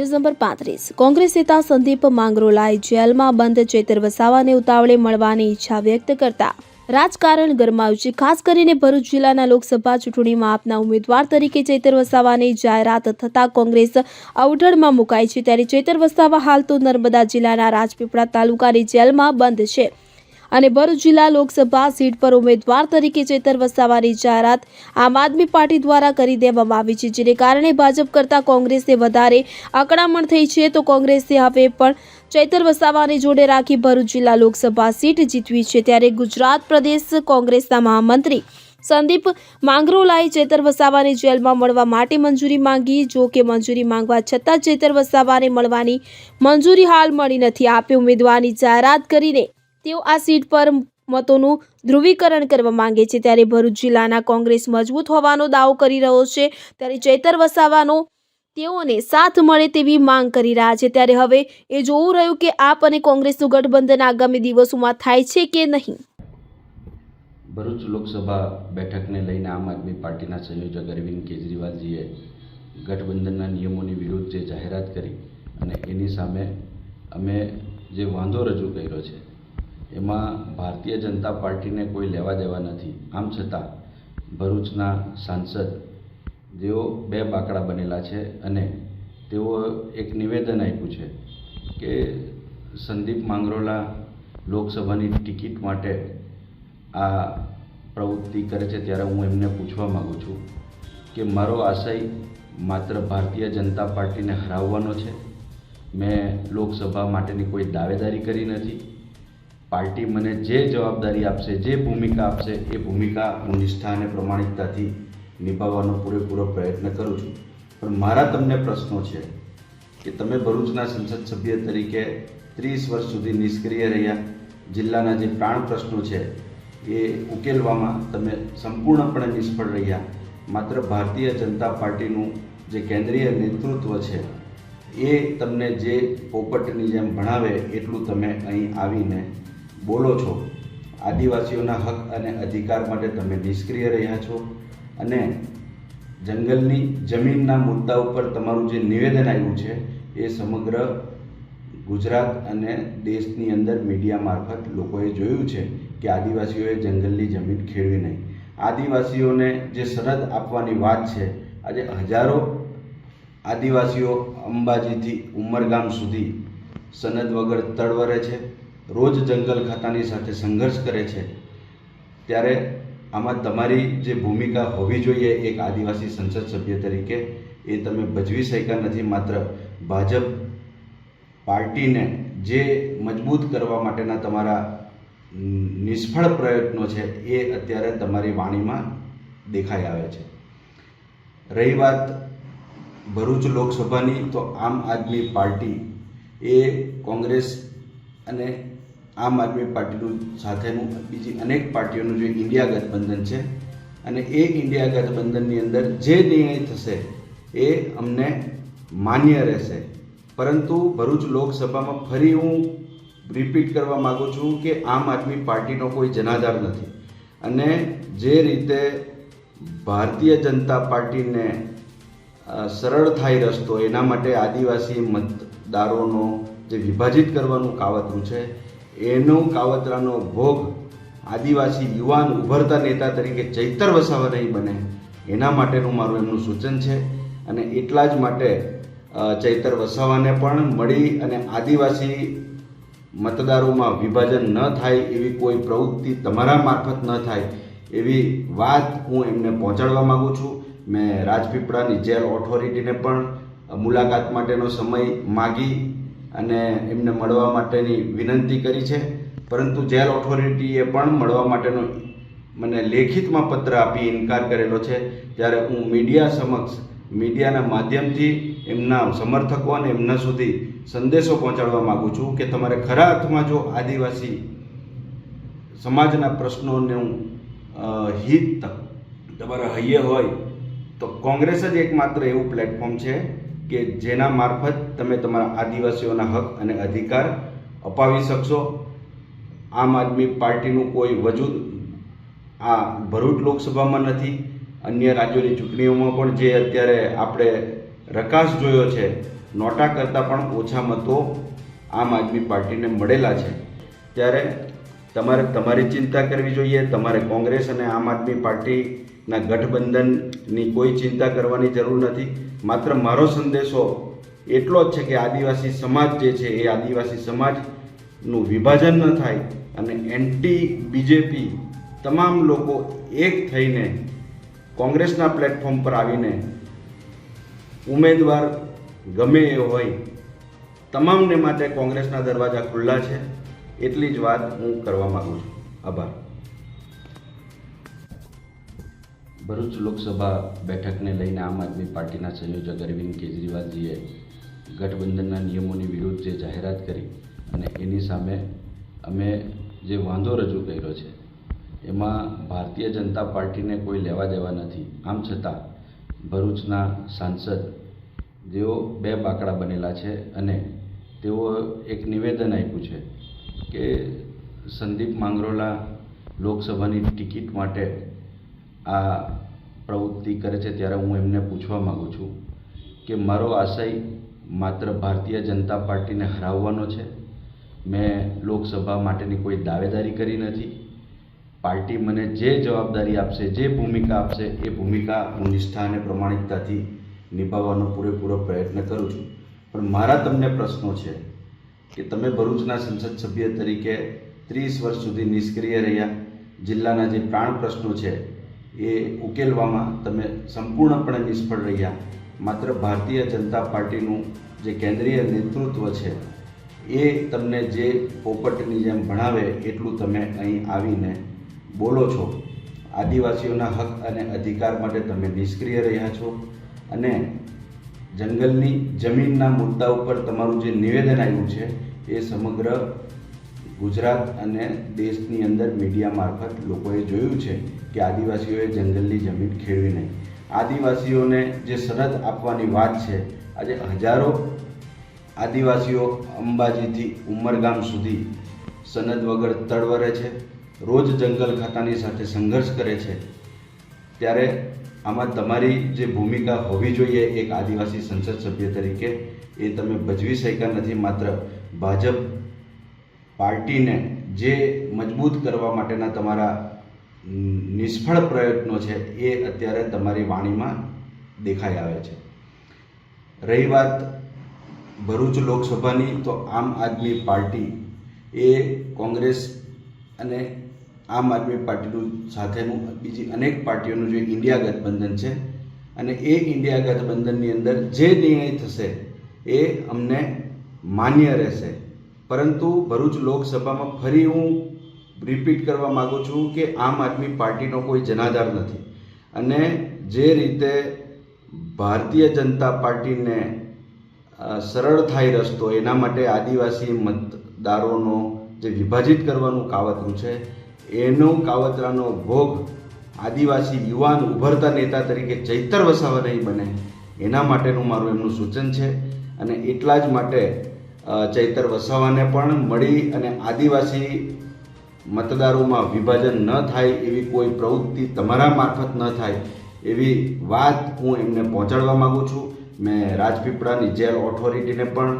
News number પાંત્રીસ. કોંગ્રેસ નેતા સંદીપ માંગરોલાએ જેલમાં બંધ ચેતર વસાવાને ઉતાવળે મળવાની ઈચ્છા વ્યક્ત કરતા રાજકારણ ગરમાયું છે. ખાસ કરીને ભરૂચ જિલ્લાના લોકસભા ચૂંટણીમાં આપના ઉમેદવાર તરીકે ચેતર વસાવાની જાહેરાત થતાં કોંગ્રેસ અવઢળમાં મુકાઈ છે. ત્યારે ચેતર વસાવા હાલ તો નર્મદા જિલ્લાના રાજપીપળા તાલુકાની જેલમાં બંધ છે. અને ભરૂચ જિલ્લા લોકસભા સીટ પર ઉમેદવાર તરીકે ચેતર વસાવાની જાહેરાત આમ આદમી પાર્ટી દ્વારા કરી દેવામાં આવી છે, જેને કારણે ભાજપ કરતાં કોંગ્રેસને વધારે અકળામણ થઈ છે. તો કોંગ્રેસે હવે પણ ચૈતર વસાવાને જોડે રાખી ભરૂચ જિલ્લા લોકસભા સીટ જીતવી છે. ત્યારે ગુજરાત પ્રદેશ કોંગ્રેસના મહામંત્રી સંદીપ માંગરોલાએ ચેતર વસાવાને જેલમાં મળવા માટે મંજૂરી માંગી. જો કે મંજૂરી માંગવા છતાં ચેતર વસાવાને મળવાની મંજૂરી હાલ મળી નથી. આપે ઉમેદવારની જાહેરાત કરીને તેઓ આ સીટ પર મતોનું ધ્રુવીકરણ કરવા માંગે છે. ત્યારે ભરૂચ જિલ્લાના કોંગ્રેસ મજબૂત હોવાનો દાવો કરી રહ્યો છે. ત્યારે ચૈતર વસાવાનો તેઓને સાથ મળે તેવી માંગ કરી રહ્યા છે. ત્યારે હવે એ જોવું રહ્યું કે આપ અને કોંગ્રેસનું ગઠબંધન આગામી દિવસોમાં થાય છે કે નહીં? ભરૂચ લોકસભા બેઠકને લઈને આમ આદમી પાર્ટીના સંયોજક અરવિંદ કેજરીવાલજીએ ગઠબંધનના નિયમોની વિરુદ્ધ જે જાહેરાત કરી અને એની સામે અમે જે વાંધો રજૂ કર્યો છે એમાં ભારતીય જનતા પાર્ટીને કોઈ લેવા દેવા નથી. આમ છતાં, ભરૂચના સાંસદ જેઓ બે બાકડા બનેલા છે અને તેઓ એક નિવેદન આપ્યું છે કે સંદીપ માંગરોલા લોકસભાની ટિકિટ માટે આ પ્રવૃત્તિ કરે છે ત્યારે હું એમને પૂછવા માગું છું કે મારો આશય માત્ર ભારતીય જનતા પાર્ટીને હરાવવાનો છે? મેં લોકસભા માટેની કોઈ દાવેદારી કરી નથી? પાર્ટી મને જે જવાબદારી આપશે, જે ભૂમિકા આપશે, એ ભૂમિકા હું નિષ્ઠા અને પ્રમાણિકતાથી નિભાવવાનો પૂરેપૂરો પ્રયત્ન કરું છું. પણ મારા તમને પ્રશ્નો છે કે તમે ભરૂચના સંસદ સભ્ય તરીકે ત્રીસ વર્ષ સુધી નિષ્ક્રિય રહ્યા, જિલ્લાના જે પ્રાણ પ્રશ્નો છે એ ઉકેલવામાં તમે સંપૂર્ણપણે નિષ્ફળ રહ્યા. માત્ર ભારતીય જનતા પાર્ટીનું જે કેન્દ્રીય નેતૃત્વ છે એ તમને જે પોપટની જેમ ભણાવે, એટલું તમે અહીં આવીને બોલો છો. આદિવાસીઓના હક અને અધિકાર માટે તમે નિષ્ક્રિય રહ્યા છો અને જંગલની જમીનના મુદ્દા ઉપર તમારું જે નિવેદન આવ્યું છે એ સમગ્ર ગુજરાત અને દેશની અંદર મીડિયા મારફત લોકોએ જોયું છે કે આદિવાસીઓએ જંગલની જમીન ખેડવી નહીં. આદિવાસીઓને જે સરહદ આપવાની વાત છે, આજે હજારો આદિવાસીઓ અંબાજીથી ઉમરગામ સુધી સનદ વગર તડવરે છે. રોજ જંગલ ખાતાની સાથે સંઘર્ષ કરે છે, ત્યારે આમાં તમારી જે ભૂમિકા હોવી જોઈએ એક આદિવાસી સંસદ સભ્ય તરીકે, એ તમે ભજવી શક્યા નથી. માત્ર ભાજપ પાર્ટીને જે મજબૂત કરવા માટેના તમારા નિષ્ફળ પ્રયત્નો છે, એ અત્યારે તમારી વાણીમાં દેખાઈ આવે છે. રહી વાત ભરૂચ લોકસભાની, તો આમ આદમી પાર્ટી એ કોંગ્રેસ અને આમ આદમી પાર્ટીનું સાથેનું બીજી અનેક પાર્ટીઓનું જે ઇન્ડિયા ગઠબંધન છે અને એ ઇન્ડિયા ગઠબંધનની અંદર જે નિર્ણય થશે એ અમને માન્ય રહેશે. પરંતુ ભરૂચ લોકસભામાં ફરી હું રિપીટ કરવા માગું છું કે આમ આદમી પાર્ટીનો કોઈ જનાધાર નથી. અને જે રીતે ભારતીય જનતા પાર્ટીને સરળ થાય રસ્તો, એના માટે આદિવાસી મતદારોનો જે વિભાજિત કરવાનું કાવતરું છે એનું કાવતરાનો ભોગ આદિવાસી યુવાન ઉભરતા નેતા તરીકે ચૈતર વસાવા નહીં બને. એના માટેનું મારું એમનું સૂચન છે અને એટલા જ માટે ચૈતર વસાવાને પણ મળી અને આદિવાસી મતદારોમાં વિભાજન ન થાય એવી કોઈ પ્રવૃત્તિ તમારા મારફત ન થાય એવી વાત હું એમને પહોંચાડવા માગું છું. મેં રાજપીપળાની જેલ ઓથોરિટીને પણ મુલાકાત માટેનો સમય માગી અને એમને મળવા માટેની વિનંતી કરી છે. પરંતુ જેલ ઓથોરિટીએ પણ મળવા માટેનો મને લેખિતમાં પત્ર આપી ઇનકાર કરેલો છે. ત્યારે હું મીડિયા સમક્ષ મીડિયાના માધ્યમથી એમના સમર્થકો અને એમના સુધી સંદેશો પહોંચાડવા માગું છું કે તમારે ખરા અર્થમાં જો આદિવાસી સમાજના પ્રશ્નોનું હિત તમારા હૈયે હોય તો કોંગ્રેસ જ એકમાત્ર એવું પ્લેટફોર્મ છે. કે જેના મારફત તમે તમારા આદિવાસીઓના હક અને અધિકાર અપાવી શકશો. આમ આદમી પાર્ટીનું કોઈ વજૂદ આ ભરૂચ લોકસભામાં નથી. અન્ય રાજ્યોની ચૂંટણીઓમાં પણ જે અત્યારે આપણે રકાશ જોયો છે, નોટા કરતાં પણ ઓછા મતો આમ આદમી પાર્ટીને મળેલા છે. ત્યારે તમારે તમારી ચિંતા કરવી જોઈએ. તમારે કોંગ્રેસ અને આમ આદમી પાર્ટીના ગઠબંધનની કોઈ ચિંતા કરવાની જરૂર નથી. માત્ર મારો સંદેશો એટલો જ છે કે આદિવાસી સમાજ જે છે એ આદિવાસી સમાજનું વિભાજન ન થાય અને એન્ટી બીજેપી તમામ લોકો એક થઈને કોંગ્રેસના પ્લેટફોર્મ પર આવીને ઉમેદવાર ગમે એ હોય, તમામને માટે કોંગ્રેસના દરવાજા ખુલ્લા છે, એટલી જ વાત હું કરવા માગું છું. આભાર. ભરૂચ લોકસભા બેઠકને લઈને આમ આદમી પાર્ટીના સંયોજક અરવિંદ કેજરીવાલજીએ ગઠબંધનના નિયમોની વિરુદ્ધ જે જાહેરાત કરી અને એની સામે અમે જે વાંધો રજૂ કર્યો છે, એમાં ભારતીય જનતા પાર્ટીને કોઈ લેવા દેવા નથી. આમ છતાં ભરૂચના સાંસદ જેઓ બે બાકડા બનેલા છે અને તેઓ એક નિવેદન આપ્યું છે કે સંદીપ માંગરોલા લોકસભાની ટિકિટ માટે આ પ્રવૃત્તિ કરે છે ત્યારે હું એમને પૂછવા માગું છું કે મારો આશય માત્ર ભારતીય જનતા પાર્ટીને હરાવવાનો છે? મેં લોકસભા માટેની કોઈ દાવેદારી કરી નથી. પાર્ટી મને જે જવાબદારી આપશે, જે ભૂમિકા આપશે, એ ભૂમિકા હું નિષ્ઠા અને પ્રમાણિકતાથી નિભાવવાનો પૂરેપૂરો પ્રયત્ન કરું છું. પણ મારા તમને પ્રશ્નો છે કે તમે ભરૂચના સંસદ સભ્ય તરીકે ત્રીસ વર્ષ સુધી નિષ્ક્રિય રહ્યા. જિલ્લાના જે પ્રાણ પ્રશ્નો છે એ ઉકેલવામાં તમે સંપૂર્ણપણે નિષ્ફળ રહ્યા. માત્ર ભારતીય જનતા પાર્ટીનું જે કેન્દ્રીય નેતૃત્વ છે, એ તમને જે પોપટની જેમ ભણાવે એટલું તમે અહીં આવીને બોલો છો. આદિવાસીઓના હક અને અધિકાર માટે તમે નિષ્ક્રિય રહ્યા છો અને જંગલની જમીનના મુદ્દા ઉપર તમારું જે નિવેદન આવ્યું છે, એ સમગ્ર ગુજરાત અને દેશની અંદર મીડિયા મારફત લોકોએ જોયું છે. કે આદિવાસીઓએ જંગલની જમીન ખેડવી નહીં. આદિવાસીઓને જે સરહદ આપવાની વાત છે, આજે હજારો આદિવાસીઓ અંબાજીથી ઉમરગામ સુધી સનદ વગર તડવરે છે, રોજ જંગલ ખાતાની સાથે સંઘર્ષ કરે છે. ત્યારે આમાં તમારી જે ભૂમિકા હોવી જોઈએ એક આદિવાસી સંસદ સભ્ય તરીકે, એ તમે ભજવી શક્યા નથી. માત્ર ભાજપ પાર્ટીને જે મજબૂત કરવા માટેના તમારા નિષ્ફળ પ્રયત્નો છે એ અત્યારે તમારી વાણીમાં દેખાઈ આવે છે. રહી વાત ભરૂચ લોકસભાની તો આમ આદમી પાર્ટી એ કોંગ્રેસ અને આમ આદમી પાર્ટીનું સાથેનું બીજી અનેક પાર્ટીઓનું જે ઇન્ડિયા ગઠબંધન છે અને એ ઇન્ડિયા ગઠબંધનની અંદર જે નિર્ણય થશે એ અમને માન્ય રહેશે. પરંતુ ભરૂચ લોકસભામાં ફરી હું રિપીટ કરવા માગું છું કે આમ આદમી પાર્ટીનો કોઈ જનાધાર નથી. અને જે રીતે ભારતીય જનતા પાર્ટીને સરળ થાય રસ્તો, એના માટે આદિવાસી મતદારોનો જે વિભાજિત કરવાનું કાવતરું છે, એનો કાવતરાનો ભોગ આદિવાસી યુવાન ઉભરતા નેતા તરીકે ચૈતર વસાવા નહીં બને, એના માટેનું મારું એમનું સૂચન છે. અને એટલા જ માટે ચૈતર વસાવાને પણ મળી અને આદિવાસી મતદારોમાં વિભાજન ન થાય એવી કોઈ પ્રવૃત્તિ તમારા મારફત ન થાય એવી વાત હું એમને પહોંચાડવા માગું છું. મેં રાજપીપળાની જેલ ઓથોરિટીને પણ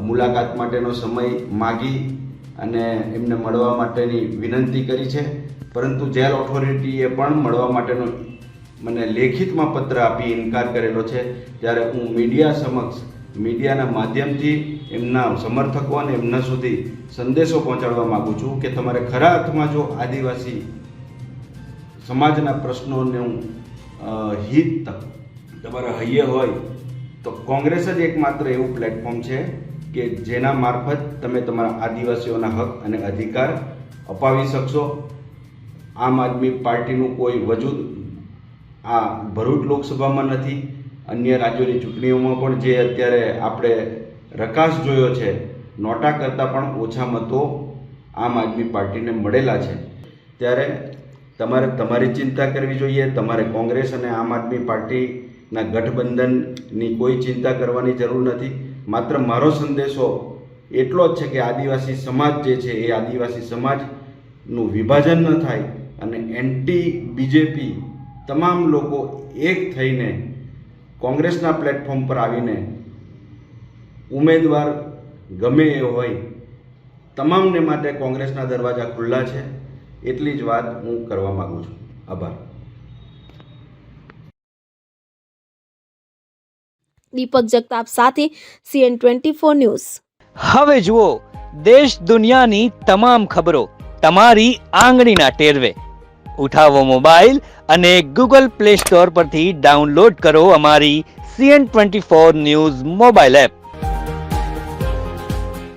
મુલાકાત માટેનો સમય માગી અને એમને મળવા માટેની વિનંતી કરી છે. પરંતુ જેલ ઓથોરિટીએ પણ મળવા માટેનો મને લેખિતમાં પત્ર આપી ઇનકાર કરેલો છે. ત્યારે હું મીડિયા સમક્ષ મીડિયાના માધ્યમથી એમના સમર્થકો અને એમના સુધી સંદેશો પહોંચાડવા માગું છું કે તમારે ખરા અર્થમાં જો આદિવાસી સમાજના પ્રશ્નોનું હિત તમારા હૈયે હોય તો કોંગ્રેસ જ એકમાત્ર એવું પ્લેટફોર્મ છે કે જેના મારફત તમે તમારા આદિવાસીઓના હક અને અધિકાર અપાવી શકશો. આમ આદમી પાર્ટીનું કોઈ વજૂદ આ ભરૂચ લોકસભામાં નથી. અન્ય રાજ્યોની ચૂંટણીઓમાં પણ જે અત્યારે આપણે રકાસ જોયો છે. નોટા કરતાં પણ ઓછા મતો આમ આદમી પાર્ટીને મળેલા છે. ત્યારે તમારે તમારી ચિંતા કરવી જોઈએ. તમારે કોંગ્રેસ અને આમ આદમી પાર્ટીના ગઠબંધનની કોઈ ચિંતા કરવાની જરૂર નથી. માત્ર મારો સંદેશો એટલો જ છે કે આદિવાસી સમાજ જે છે એ આદિવાસી સમાજનું વિભાજન ન થાય અને એન્ટી બીજેપી તમામ લોકો એક થઈને કોંગ્રેસના પ્લેટફોર્મ પર આવીને ઉમેદવાર ગમે એ હોય તમામને માટે કોંગ્રેસના દરવાજા ખુલ્લા છે એટલી જ વાત હું કરવા માગું છું. આભાર. દીપક જગતાપ સાથે સીએન ટ્વેન્ટી ફોર ન્યૂઝ. હવે જુઓ દેશ દુનિયાની તમામ ખબરો તમારી આંગળીના ટેરવે. ઉઠાવો મોબાઈલ અને ગૂગલ પ્લે સ્ટોર પરથી ડાઉનલોડ કરો અમારી CN twenty four news mobile app.